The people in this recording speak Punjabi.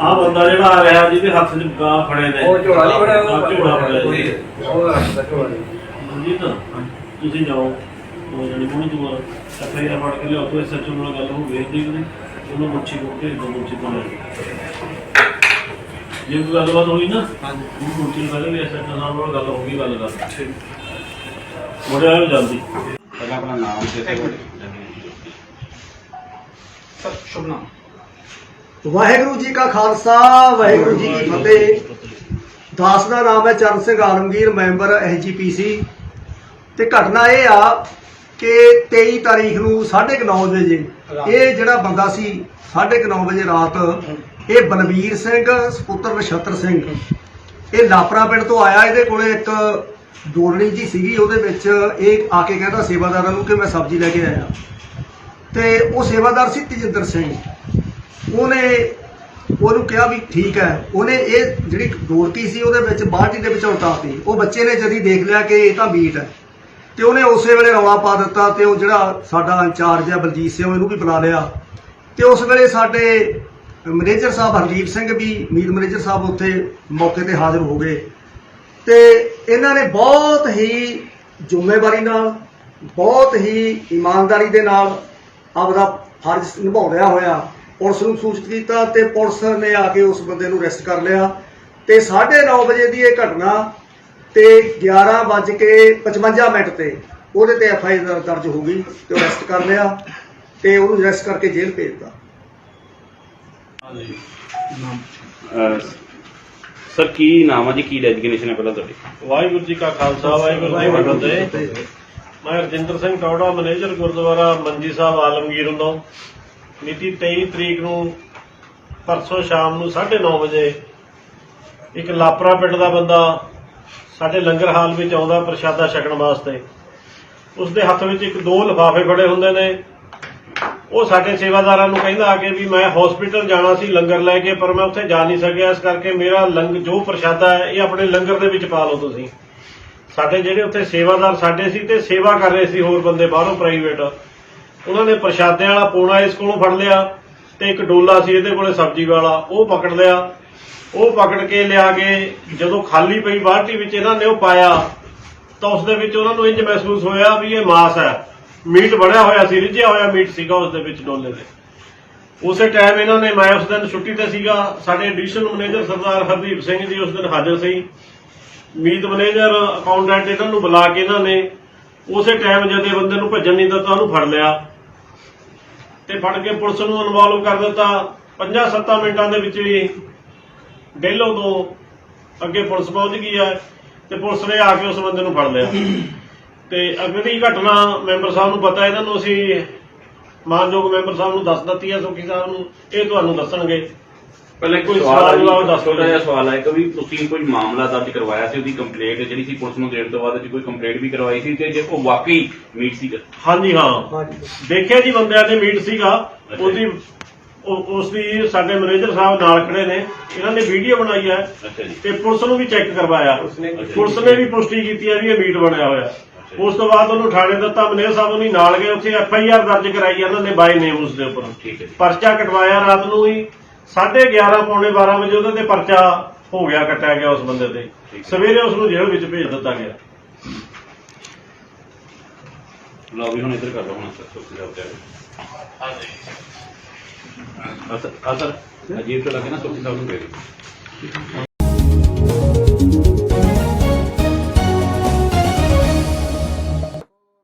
ਆ ਬੰਦਾ ਜਿਹੜਾ ਆ ਰਿਹਾ ਜਿਹਦੇ ਹੱਥ 'ਚ ਗਾ ਫੜੇ ਨੇ। ਉਹ ਝੋਲਾ ਨਹੀਂ ਫੜਿਆ ਆਹ ਝੋਲਾ ਫੜਿਆ ਜੀ। ਉਹ ਰੱਖਦਾ ਝੋਲਾ ਨਹੀਂ। ਜੀ ਤਾਂ ਤੁਸੀਂ ਜਾਓ। ਉਹ ਜਿਹੜੀ ਮੋਹਨ ਦੁਆਰਾ ਐਫਆਈ ਆਰ ਫੜ ਕੇ ਲਿਆਓ। ਤੋਂ ਐਸਐਚਓ ਨਾਲ ਗੱਲ ਹੋ ਗਈ ਦੀ ਉਹਦੀ ਉਹਨੂੰ ਮੁੱਛੀ ਕੋ ਕੇ ਦੋ ਮੁੱਛੀ ਤੋਂ ਲੈ ਜੇ ਕੋਈ ਗੱਲਬਾਤ ਹੋਈ ਨਾ ਹਾਂਜੀ। ਉਹ ਮੁੱਛੀ ਨਾਲ ਵੀ ਐਸਐਚਓ ਨਾਲ ਨਾਲ ਗੱਲ ਹੋ ਗਈ ਗੱਲ ਕਰ। ਮੁੜਿਆ ਆਇਓ ਜਲਦੀ। ਪਹਿਲਾਂ ਆਪਣਾ ਨਾਮ ਤੇ ਤੇ ਸਰ ਸ਼ੁਭ ਨਾਮ। ਵਾਹਿਗੁਰੂ ਜੀ ਕਾ ਖਾਲਸਾ, ਵਾਹਿਗੁਰੂ ਜੀ ਕੀ ਫਤਿਹ। ਦਾਸ ਦਾ ਨਾਮ ਹੈ ਚਰਨ ਸਿੰਘ ਆਲਮਗੀਰ, ਮੈਂਬਰ ਐਸਜੀਪੀਸੀ ਤੇ ਘਟਨਾ ਇਹ ਆ ਕਿ 23 ਤਾਰੀਖ ਨੂੰ 9:30 ਵਜੇ, ਇਹ ਜਿਹੜਾ ਬੰਦਾ ਸੀ 9:30 ਵਜੇ ਰਾਤ, ਇਹ ਬਲਬੀਰ ਸਿੰਘ, ਸੁਪੁੱਤਰ ਨਛੱਤਰ ਸਿੰਘ। ਇਹ ਲਾਪਰਾ ਪਿੰਡ ਤੋਂ ਆਇਆ, ਇਹਦੇ ਕੋਲੇ ਇੱਕ ਡੋਲਣੀ ਜੀ ਸੀਗੀ, ਉਹਦੇ ਵਿੱਚ ਇਹ ਆ ਕੇ ਕਹਿੰਦਾ ਸੇਵਾਦਾਰਾਂ ਨੂੰ ਕਿ ਮੈਂ ਸਬਜ਼ੀ ਲੈ ਕੇ ਆਇਆ। ਤੇ ਉਹ ਸੇਵਾਦਾਰ ਸੀ ਤੇਜਿੰਦਰ ਸਿੰਘ। ਉਹਨੇ ਉਹਨੂੰ ਕਿਹਾ ਵੀ ਠੀਕ ਹੈ। ਉਹਨੇ ਇਹ ਜਿਹੜੀ ਡੋਲਤੀ ਸੀ, ਉਹਦੇ ਵਿੱਚ ਬਾਲਟੀ ਦੇ ਵਿੱਚ ਉਲਟਾਤੀ ਉਹ ਬੱਚੇ ਨੇ ਜਦੀ ਦੇਖ ਲਿਆ ਕਿ ਇਹ ਤਾਂ ਮੀਟ ਹੈ। ਤੇ ਉਹਨੇ ਉਸੇ ਵੇਲੇ ਰੌਲਾ ਪਾ ਦਿੱਤਾ ਤੇ ਉਹ ਜਿਹੜਾ ਸਾਡਾ ਇੰਚਾਰਜ ਹੈ ਬਲਜੀਤ ਸਿੰਘ, ਉਹਨੂੰ ਵੀ ਬੁਲਾ ਲਿਆ। ਤੇ ਉਸ ਵੇਲੇ ਸਾਡੇ ਮੈਨੇਜਰ ਸਾਹਿਬ ਹਰਦੀਪ ਸਿੰਘ ਵੀ ਮੀਤ ਮੈਨੇਜਰ ਸਾਹਿਬ ਉੱਥੇ ਮੌਕੇ ਤੇ ਹਾਜ਼ਰ ਹੋ ਗਏ। ਤੇ ਇਹਨਾਂ ਨੇ ਬਹੁਤ ਹੀ ਜ਼ਿੰਮੇਵਾਰੀ ਨਾਲ, ਬਹੁਤ ਹੀ ਇਮਾਨਦਾਰੀ ਦੇ ਨਾਲ ਆਪਦਾ ਫਰਜ਼ ਨਿਭਾਉਂਦਿਆਂ ਹੋਇਆ ਪੁਲਿਸ ਨੂੰ ਸੂਚਿਤ ਕੀਤਾ ਤੇ ਪੁਲਿਸ ਨੇ ਆ ਕੇ ਉਸ ਬੰਦੇ ਨੂੰ ਅਰੈਸਟ ਕਰ ਲਿਆ। ਤੇ 9:30 ਵਜੇ ਦੀ ਇਹ ਘਟਨਾ ਤੇ 11:55 ਮਿੰਟ ਤੇ ਉਹਦੇ ਤੇ ਐਫ ਆਈ ਆਰ ਦਰਜ ਹੋ ਗਈ ਤੇ ਅਰੈਸਟ ਕਰ ਲਿਆ ਤੇ ਉਹਨੂੰ ਅਰੈਸਟ ਕਰਕੇ ਜੇਲ੍ਹ ਭੇਜਤਾ ਹਾਂਜੀ। ਸਰ ਕੀ ਨਾਮ ਆ ਜੀ? ਕੀ ਡੈਜਿਗਨੇਸ਼ਨ ਹੈ ਪਹਿਲਾਂ ਤੁਹਾਡੀ? ਵਾਹਿਗੁਰੂ ਜੀ ਕਾ ਖਾਲਸਾ ਵਾਹਿਗੁਰੂ ਜੀ ਕੀ ਫਤਿਹ। ਮੈਂ ਰਜਿੰਦਰ ਸਿੰਘ ਟੌੜਾ ਮੈਨੇਜਰ ਗੁਰਦੁਆਰਾ ਮੰਜੀ ਸਾਹਿਬ ਆਲਮਗੀਰ ਵੱਲੋਂ ਮਿਤੀ 23 ਤਰੀਕ ਨੂੰ ਪਰਸੋਂ ਸ਼ਾਮ ਨੂੰ 9:30 ਵਜੇ ਇੱਕ ਲਾਪਰਾ ਪਿੰਡ ਦਾ ਬੰਦਾ ਸਾਡੇ ਲੰਗਰ ਹਾਲ ਵਿੱਚ ਆਉਂਦਾ ਪ੍ਰਸ਼ਾਦਾ ਛਕਣ ਵਾਸਤੇ। ਉਸ ਦੇ ਹੱਥ ਵਿੱਚ ਇੱਕ ਦੋ ਲਿਫਾਫੇ ਫੜੇ ਹੁੰਦੇ ਨੇ। ਉਹ ਸਾਡੇ ਸੇਵਾਦਾਰਾਂ ਨੂੰ ਕਹਿੰਦਾ ਆ ਕੇ ਵੀ ਮੈਂ ਹਸਪੀਟਲ ਜਾਣਾ ਸੀ, ਲੰਗਰ ਲੈ ਕੇ, ਪਰ ਮੈਂ ਉੱਥੇ ਜਾ ਨਹੀਂ ਸਕਿਆ। ਇਸ ਕਰਕੇ ਮੇਰਾ ਲੰਗ, ਜੋ ਪ੍ਰਸ਼ਾਦਾ ਹੈ, ਇਹ ਆਪਣੇ ਲੰਗਰ ਦੇ ਵਿੱਚ ਪਾ ਲਓ ਤੁਸੀਂ। ਸਾਡੇ ਜਿਹੜੇ ਉੱਥੇ ਸੇਵਾਦਾਰ ਸਾਡੇ ਸੀ ਤੇ ਸੇਵਾ ਕਰ ਰਹੇ ਸੀ ਹੋਰ ਬੰਦੇ ਬਾਹਰੋਂ ਪ੍ਰਾਈਵੇਟ ਉਹਨਾਂ ਨੇ ਪ੍ਰਸ਼ਾਦਿਆਂ ਵਾਲਾ ਪੋਣਾ ਇਸ ਕੋਲੋਂ ਫੜ ਲਿਆ ਤੇ ਇੱਕ ਡੋਲਾ ਸੀ ਇਹਦੇ ਕੋਲੇ ਸਬਜ਼ੀ ਵਾਲਾ, ਉਹ ਪਕੜ ਲਿਆ। ਉਹ ਪਕੜ ਕੇ ਲਿਆ ਕੇ ਜਦੋਂ ਖਾਲੀ ਪਈ ਬਾਲਟੀ ਵਿੱਚ ਇਹਨਾਂ ਨੇ ਉਹ ਪਾਇਆ, ਤਾਂ ਉਸ ਦੇ ਵਿੱਚ ਉਹਨਾਂ ਨੂੰ ਇੰਜ ਮਹਿਸੂਸ ਹੋਇਆ ਵੀ ਇਹ ਮਾਸ ਹੈ। ਮੀਟ ਬਣਿਆ ਹੋਇਆ ਸੀ, ਰਿੱਝਿਆ ਹੋਇਆ ਮੀਟ ਸੀਗਾ ਉਸ ਦੇ ਵਿੱਚ ਡੋਲੇ ਦੇ। ਉਸੇ ਟਾਈਮ ਇਹਨਾਂ ਨੇ, ਮੈਂ ਉਸ ਦਿਨ ਛੁੱਟੀ ਤੇ ਸੀਗਾ, ਸਾਡੇ ਐਡੀਸ਼ਨਲ ਮੈਨੇਜਰ ਸਰਦਾਰ ਹਰਦੀਪ ਸਿੰਘ ਜੀ ਉਸ ਦਿਨ ਹਾਜ਼ਰ ਸੀ। ਮੀਤ ਮੈਨੇਜਰ ਅਕਾਊਂਟੈਂਟ ਇਹਨਾਂ ਨੂੰ ਬੁਲਾ ਕੇ ਇਹਨਾਂ ਨੇ ਉਸੇ ਟਾਈਮ ਜਦ ਇਹ ਬੰਦੇ ਨੂੰ ਭੱਜਣ ਨਹੀਂ ਦਿੱਤਾ, ਉਹਨੂੰ ਫੜ ਲਿਆ। ਤੇ ਫੜ ਕੇ ਪੁਲਿਸ ਨੂੰ ਇਨਵੋਲਵ ਕਰ ਦਿੱਤਾ। 5-7 ਮਿੰਟਾਂ ਦੇ ਵਿੱਚ ਹੀ ਡੇਲੋ ਤੋਂ ਅੱਗੇ ਪੁਲਿਸ ਪਹੁੰਚ ਗਈ ਹੈ ਤੇ ਪੁਲਿਸ ਨੇ ਆ ਕੇ ਉਸ ਬੰਦੇ ਨੂੰ ਫੜ ਲਿਆ। ਤੇ ਅਗਲੀ ਘਟਨਾ ਮੈਂਬਰ ਸਾਹਿਬ ਨੂੰ ਪਤਾ ਇਹਨਾਂ ਨੂੰ ਅਸੀਂ ਮਾਨਯੋਗ ਮੈਂਬਰ ਸਾਹਿਬ ਨੂੰ ਦੱਸ ਦਿੱਤੀ ਹੈ, ਸੁਖੀ ਸਾਹਿਬ ਨੂੰ, ਇਹ ਤੁਹਾਨੂੰ ਦੱਸਣਗੇ। ਪਹਿਲਾਂ ਕੋਈ ਸਵਾਲ ਜਵਾਬ ਦੱਸ ਛੋਟਾ। ਜਿਹਾ ਸਵਾਲ ਹੈ ਕਿ ਵੀ ਤੁਸੀਂ ਕੋਈ ਮਾਮਲਾ ਦਰਜ ਕਰਵਾਇਆ ਸੀ ਉਹਦੀ ਕੰਪਲੇਂਟ ਜਿਹੜੀ ਸੀ ਪੁਲਿਸ ਨੂੰ ਦੇਣ ਤੋਂ ਬਾਅਦ ਜੀ ਕੋਈ ਕੰਪਲੇਂਟ ਵੀ ਕਰਵਾਈ ਸੀ ਤੇ ਜੇ ਉਹ ਵਾਕਈ ਮੀਟ ਸੀ ਹਾਂਜੀ ਹਾਂ। ਦੇਖਿਆ ਜੀ ਬੰਦਿਆਂ ਦੇ ਮੀਟ ਸੀਗਾ। ਅੱਛਾ ਉਹਦੀ ਉਹ- ਉਸ ਦੀ ਸਾਡੇ ਮੈਨੇਜਰ ਸਾਹਿਬ ਨਾਲ ਖੜੇ ਨੇ। ਇਹਨਾਂ ਨੇ ਵੀਡੀਓ ਬਣਾਈ ਹੈ। ਅੱਛਾ ਜੀ। ਤੇ ਪੁਲਿਸ ਨੂੰ ਵੀ ਚੈੱਕ ਕਰਵਾਇਆ। ਉਸਨੇ ਪੁਲਿਸ ਨੇ ਵੀ ਪੁਸ਼ਟੀ ਕੀਤੀ ਹੈ ਵੀ ਇਹ ਮੀਟ ਬਣਿਆ ਹੋਇਆ। ਉਸ ਤੋਂ ਬਾਅਦ ਉਹਨੂੰ ਥਾਣੇ ਦਿੱਤਾ। ਮੈਨੇਜਰ ਸਾਹਿਬ ਨੂੰ ਨਾਲ ਗਏ। ਉੱਥੇ ਐਫ ਆਈ ਆਰ ਦਰਜ ਕਰਾਈ ਇਹਨਾਂ ਨੇ ਬਾਈ ਨੇਮ ਉਸ ਦੇ ਉੱਪਰ। ਠੀਕ ਹੈ ਜੀ। ਪਰਚਾ ਕਟਵਾਇਆ ਰਾਤ ਨੂੰ ਹੀ। 11:30 ਪੌਣੇ 12 ਵਜੇ ਉਹਦੇ ਤੇ ਪਰਚਾ ਹੋ ਗਿਆ ਕੱਟਿਆ ਗਿਆ ਉਸ ਬੰਦੇ ਤੇ। ਸਵੇਰੇ ਉਸ ਨੂੰ ਜੇਲ੍ਹ ਵਿੱਚ ਭੇਜ ਦਿੱਤਾ ਗਿਆ। ਲਓ ਵੀ ਹੁਣ ਇੱਧਰ ਕਰ ਲਓ ਹੁਣ ਸੁਖੀ ਸਾਹਿਬ ਤੇ ਹਾਂਜੀ। ਅਸਰ ਅਸਰ ਅਜੀਬ ਤੋਂ ਲੱਗੇ ਨਾ ਸੁਖੀ ਸਾਹਿਬ ਨੂੰ ਦੇ